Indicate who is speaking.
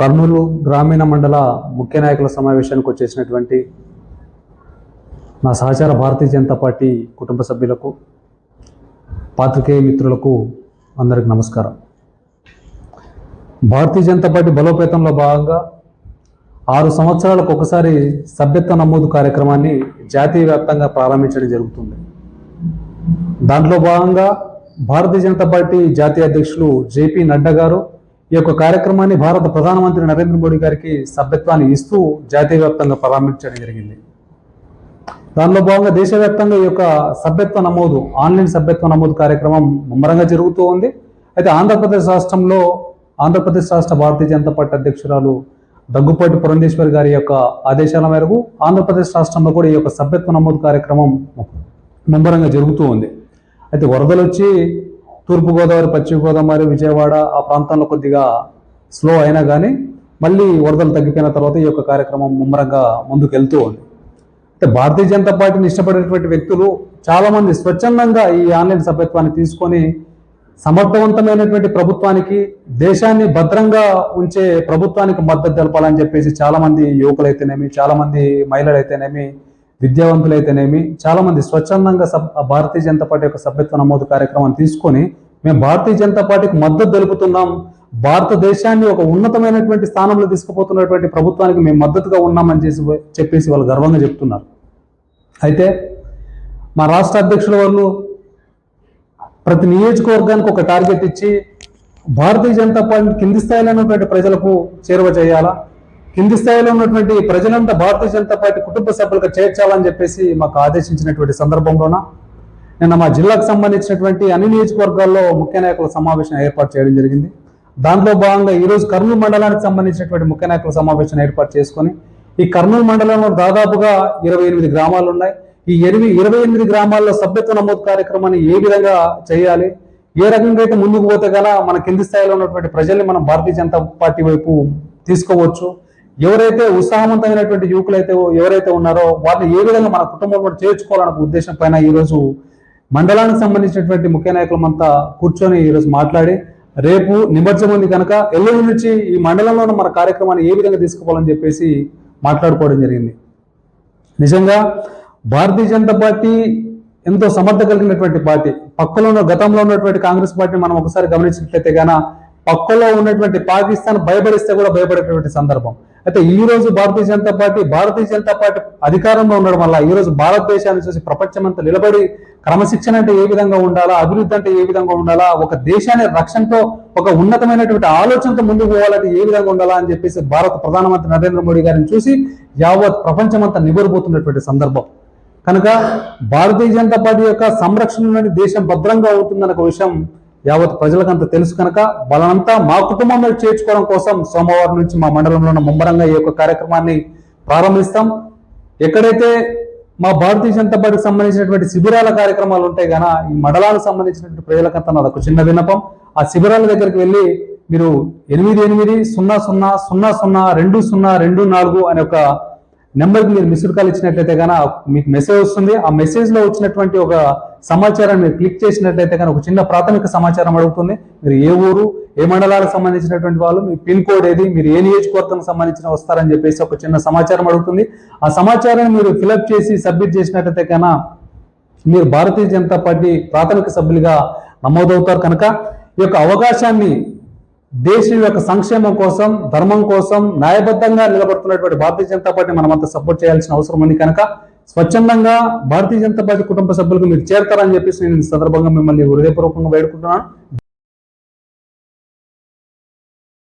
Speaker 1: కర్నూలు గ్రామీణ మండల ముఖ్య నాయకుల సమావేశానికి వచ్చేసినటువంటి నా సహచార భారతీయ జనతా పార్టీ కుటుంబ సభ్యులకు పాత్రికేయ మిత్రులకు అందరికి నమస్కారం. భారతీయ జనతా పార్టీ బలోపేతంలో భాగంగా ఆరు సంవత్సరాలకు ఒకసారి సభ్యత్వ నమోదు కార్యక్రమాన్ని జాతీయ వ్యాప్తంగా ప్రారంభించడం జరుగుతుంది. దాంట్లో భాగంగా భారతీయ జనతా పార్టీ జాతీయ అధ్యక్షులు జేపీ నడ్డా గారు ఈ యొక్క కార్యక్రమాన్ని భారత ప్రధానమంత్రి నరేంద్ర మోడీ గారికి సభ్యత్వాన్ని ఇస్తూ జాతీయ వ్యాప్తంగా ప్రారంభించడం జరిగింది. దానిలో భాగంగా దేశవ్యాప్తంగా ఈ యొక్క సభ్యత్వ నమోదు ఆన్లైన్ సభ్యత్వ నమోదు కార్యక్రమం ముమ్మరంగా జరుగుతూ ఉంది. అయితే ఆంధ్రప్రదేశ్ రాష్ట్రంలో ఆంధ్రప్రదేశ్ రాష్ట్ర భారతీయ జనతా పార్టీ అధ్యక్షురాలు దగ్గుపాటి పురంధేశ్వరి గారి యొక్క ఆదేశాల మేరకు ఆంధ్రప్రదేశ్ రాష్ట్రంలో కూడా ఈ యొక్క సభ్యత్వ నమోదు కార్యక్రమం ముమ్మరంగా జరుగుతూ ఉంది. అయితే వరదలు వచ్చి తూర్పుగోదావరి పశ్చిమ గోదావరి విజయవాడ ఆ ప్రాంతంలో కొద్దిగా స్లో అయినా కానీ మళ్ళీ వరదలు తగ్గిపోయిన తర్వాత ఈ యొక్క కార్యక్రమం ముమ్మరంగా ముందుకు వెళ్తూ ఉంది. అయితే భారతీయ జనతా పార్టీని ఇష్టపడేటువంటి వ్యక్తులు చాలామంది స్వచ్ఛందంగా ఈ ఆన్లైన్ సభ్యత్వాన్ని తీసుకొని సమర్థవంతమైనటువంటి ప్రభుత్వానికి దేశాన్ని భద్రంగా ఉంచే ప్రభుత్వానికి మద్దతు తెలపాలని చెప్పేసి చాలామంది యువకులైతేనేమి చాలామంది మహిళలు అయితేనేమి విద్యావంతులైతేనేమి చాలామంది స్వచ్ఛందంగా సబ్ భారతీయ జనతా పార్టీ యొక్క సభ్యత్వ నమోదు కార్యక్రమం తీసుకొని మేము భారతీయ జనతా పార్టీకి మద్దతు తెలుపుతున్నాం. భారతదేశాన్ని ఒక ఉన్నతమైనటువంటి స్థానంలో తీసుకుపోతున్నటువంటి ప్రభుత్వానికి మేము మద్దతుగా ఉన్నామని చేసి చెప్పేసి వాళ్ళు గర్వంగా చెప్తున్నారు. అయితే మా రాష్ట్ర అధ్యక్షుల వాళ్ళు ప్రతి నియోజకవర్గానికి ఒక టార్గెట్ ఇచ్చి భారతీయ జనతా పార్టీ కింది స్థాయిలో ఉన్నటువంటి ప్రజలకు చేరువ చేయాలా? కింది స్థాయిలో ఉన్నటువంటి ప్రజలంతా భారతీయ జనతా పార్టీ కుటుంబ సభ్యులకు చేర్చాలని చెప్పేసి మాకు ఆదేశించినటువంటి సందర్భంలోన నిన్న మా జిల్లాకు సంబంధించినటువంటి అన్ని నియోజకవర్గాల్లో ముఖ్య నాయకుల సమావేశం ఏర్పాటు చేయడం జరిగింది. దాంట్లో భాగంగా ఈరోజు కర్నూలు మండలానికి సంబంధించినటువంటి ముఖ్య నాయకుల సమావేశం ఏర్పాటు చేసుకొని ఈ కర్నూలు మండలంలో దాదాపుగా ఇరవై ఎనిమిది గ్రామాలు ఉన్నాయి. ఈ ఎనిమిది ఇరవై ఎనిమిది గ్రామాల్లో సభ్యత్వ నమోదు కార్యక్రమాన్ని ఏ విధంగా చేయాలి ఏ రకంగా అయితే ముందుకు పోతే గల మన కింది స్థాయిలో ఉన్నటువంటి ప్రజల్ని మనం భారతీయ జనతా పార్టీ వైపు తీసుకోవచ్చు ఎవరైతే ఉత్సాహవంతమైనటువంటి యువకులు అయితే ఎవరైతే ఉన్నారో వాళ్ళని ఏ విధంగా మన కుటుంబంలో చేర్చుకోవాలన్న ఉద్దేశం పైన ఈరోజు మండలానికి సంబంధించినటువంటి ముఖ్య నాయకులమంతా కూర్చొని ఈరోజు మాట్లాడి రేపు నిమజ్జనం ఉంది కనుక ఎల్లుండి నుంచి ఈ మండలంలోనూ మన కార్యక్రమాన్ని ఏ విధంగా తీసుకోవాలని చెప్పేసి మాట్లాడుకోవడం జరిగింది. నిజంగా భారతీయ జనతా పార్టీ ఎంతో సమర్థ కలిగినటువంటి పార్టీ. పక్కలో ఉన్న గతంలో ఉన్నటువంటి కాంగ్రెస్ పార్టీని మనం ఒకసారి గమనించినట్లయితే గాన పక్కలో ఉన్నటువంటి పాకిస్తాన్ భయపడిస్తే కూడా భయపడేటువంటి సందర్భం. అయితే ఈ రోజు భారతీయ జనతా పార్టీ భారతీయ జనతా పార్టీ అధికారంలో ఉండడం వల్ల ఈ రోజు భారతదేశాన్ని చూసి ప్రపంచమంతా నిలబడి క్రమశిక్షణ అంటే ఏ విధంగా ఉండాలా అభివృద్ధి అంటే ఏ విధంగా ఉండాలా ఒక దేశాన్ని రక్షణతో ఒక ఉన్నతమైనటువంటి ఆలోచనతో ముందుకు పోవాలంటే ఏ విధంగా ఉండాలా అని చెప్పేసి భారత ప్రధానమంత్రి నరేంద్ర మోడీ గారిని చూసి యావత్ ప్రపంచమంతా నిబరిపోతున్నటువంటి సందర్భం. కనుక భారతీయ జనతా పార్టీ యొక్క సంరక్షణ దేశం భద్రంగా అవుతుందన్న ఒక విషయం యావత్ ప్రజలకంత తెలుసు కనుక బలనంతా మా కుటుంబంలో చేర్చుకోవడం కోసం సోమవారం నుంచి మా మండలంలో ఉన్న ముమ్మరంగా ఈ యొక్క కార్యక్రమాన్ని ప్రారంభిస్తాం. ఎక్కడైతే మా భారతీయ జనతా పార్టీకి సంబంధించినటువంటి శిబిరాల కార్యక్రమాలు ఉంటాయి కనుక ఈ మండలాలకు సంబంధించినటువంటి ప్రజలకంతా నాకు చిన్న విన్నపం. ఆ శిబిరాల దగ్గరికి వెళ్ళి మీరు ఎనిమిది ఎనిమిది సున్నా సున్నా సున్నా సున్నా రెండు సున్నా రెండు నాలుగు అనే ఒక నెంబర్కి మీరు మిస్డ్ కాల్ ఇచ్చినట్లయితే కనుక మీకు మెసేజ్ వస్తుంది. ఆ మెసేజ్లో వచ్చినటువంటి ఒక సమాచారాన్ని మీరు క్లిక్ చేసినట్లయితే కనుక ఒక చిన్న ప్రాథమిక సమాచారం అడుగుతుంది. మీరు ఏ ఊరు ఏ మండలాలకు సంబంధించినటువంటి వాళ్ళు మీ పిన్ కోడ్ ఏది మీరు ఏ నియోజకవర్గం సంబంధించిన వస్తారని చెప్పేసి ఒక చిన్న సమాచారం అడుగుతుంది. ఆ సమాచారాన్ని మీరు ఫిలప్ చేసి సబ్మిట్ చేసినట్లయితే కనుక మీరు భారతీయ జనతా పార్టీ ప్రాథమిక సభ్యులుగా నమోదవుతారు కనుక ఈ యొక్క అవకాశాన్ని దేశం యొక్క సంక్షేమం కోసం ధర్మం కోసం న్యాయబద్ధంగా నిలబడుతున్నటువంటి భారతీయ జనతా పార్టీ మనమంతా సపోర్ట్ చేయాల్సిన అవసరం ఉంది కనుక స్వచ్ఛందంగా భారతీయ జనతా పార్టీ కుటుంబ సభ్యులకు మీరు చేరతారని చెప్పేసి నేను ఈ సందర్భంగా మిమ్మల్ని హృదయపూర్వకంగా వేడుకుంటున్నాను.